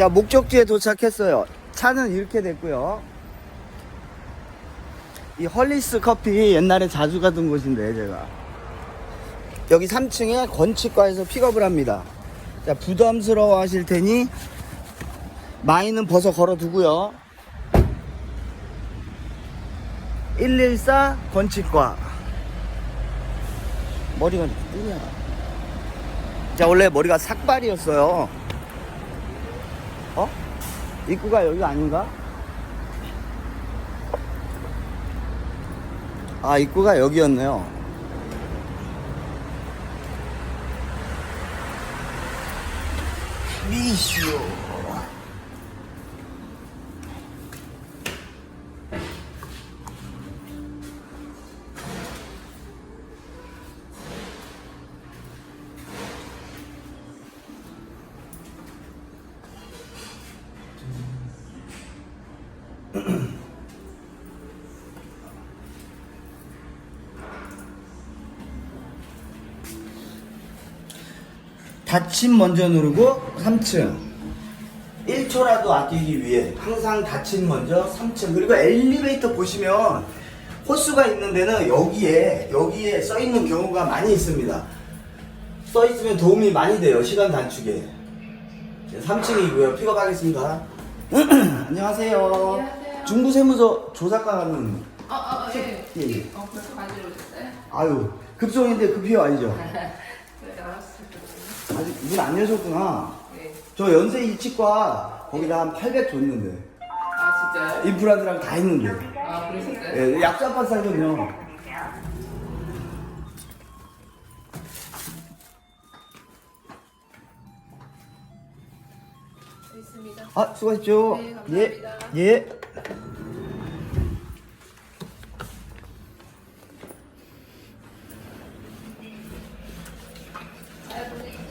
자, 목적지에 도착했어요. 차는 이렇게 됐고요. 이 헐리스 커피 옛날에 자주 가던 곳인데, 제가. 여기 3층에 건축과에서 픽업을 합니다. 자, 부담스러워 하실 테니, 마이는 벗어 걸어 두고요. 114 건축과. 머리가 뜨냐. 자, 원래 머리가 삭발이었어요. 어? 입구가 여기가 아닌가? 아, 입구가 여기였네요. 미슈. 닫힘 먼저 누르고 3층 1초라도 아끼기 위해 항상 닫힘 먼저 3층 그리고 엘리베이터 보시면 호수가 있는 데는 여기에 여기에 써 있는 경우가 많이 있습니다 써 있으면 도움이 많이 돼요 시간 단축에 3층이고요 픽업하겠습니다 안녕하세요. 중부세무서 조사과 가는 어, 어, 예. 예, 예. 어, 벌써 가지러 오셨어요? 아유 급송인데 급해요 아니죠? 네, 알았어요. 아직 문 안 여셨구나 예. 저 연세 이치과 거기다 한 800 줬는데 아, 진짜요? 인프라드랑 다 했는데 아, 그러셨어요? 예, 약수 한판 살거든요 있습니다. 아 수고하십시오 네, 예, 감사합니다. 예.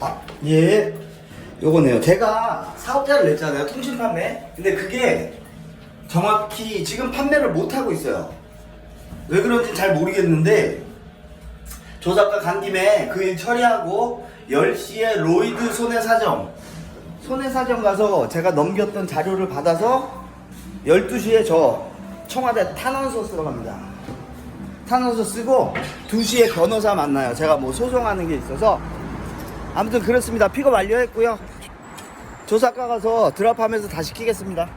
아, 예. 요거네요. 제가 사업자를 냈잖아요. 통신 판매. 근데 그게 정확히 지금 판매를 못 하고 있어요. 왜 그런지 잘 모르겠는데 조작가 간 김에 그 일 처리하고 10시에 로이드 손해사정 손해사정 가서 제가 넘겼던 자료를 받아서 12시에 저 청와대 탄원서 쓰러 갑니다. 탄원서 쓰고 2시에 변호사 만나요. 제가 뭐 소송하는 게 있어서 아무튼 그렇습니다. 픽업 완료했고요. 조사과 가서 드랍하면서 다시 키겠습니다.